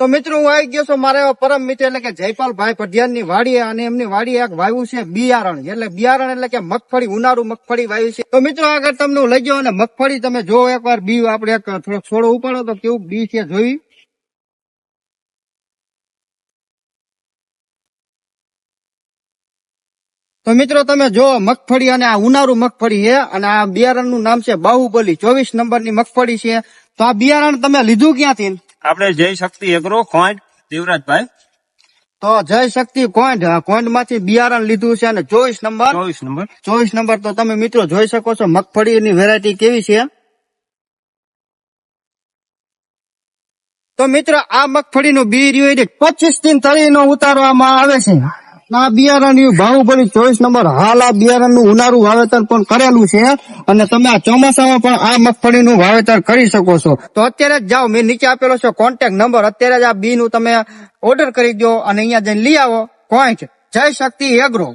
તો મિત્રો હું આવી ગયો છું મારા પરમ મિત્ર એટલે કે જયપાલભાઈ પઢિયાનની વાડીએ અને એમની વાડીએ એક વાવ્યું છે બિયારણ. એટલે બિયારણ એટલે કે મગફળી, ઉનાળુ મગફળી વાયુ છે. તો મિત્રો આગળ તમને લઈ જાઓ અને મગફળી તમે જો એકવાર બી આપણે એક થોડોક છોડો ઉપાડો તો કેવું બી છે જોઈ. તો મિત્રો તમે જો મગફળી અને આ ઉનાળુ મગફળી છે અને આ બિયારણનું નામ છે બાહુબલી. ચોવીસ નંબરની મગફળી છે. તો આ બિયારણ તમે લીધું ક્યાંથી? આપણે જય શક્તિ એગ્રો ખોંડ દેવરાજભાઈ. તો જય શક્તિ કોંડ કોંડમાંથી બિયારણ લીધું છે અને ચોવીસ નંબર. ચોવીસ નંબર. ચોવીસ નંબર તો તમે મિત્રો જોઈ શકો છો મગફળીની વેરાયટી કેવી છે. તો મિત્રો આ મગફળીનું બી રહ્યું પચીસ દિન તળીનો ઉતારવામાં આવે છે. આ બિયારણ રહ્યું બાહુબલી ચોવીસ નંબર. હાલ આ બિયારણનું ઉનાળુ વાવેતર પણ કરેલું છે અને તમે આ ચોમાસામાં પણ આ મગફળીનું વાવેતર કરી શકો છો. તો અત્યારે જ જાઓ. મેં નીચે આપેલો છે કોન્ટેક્ટ નંબર અત્યારે જ આ બી નું તમે ઓર્ડર કરી દો અને અહીંયા જઈને લઈ આવો. પોઈન્ટ જય શક્તિ એગ્રો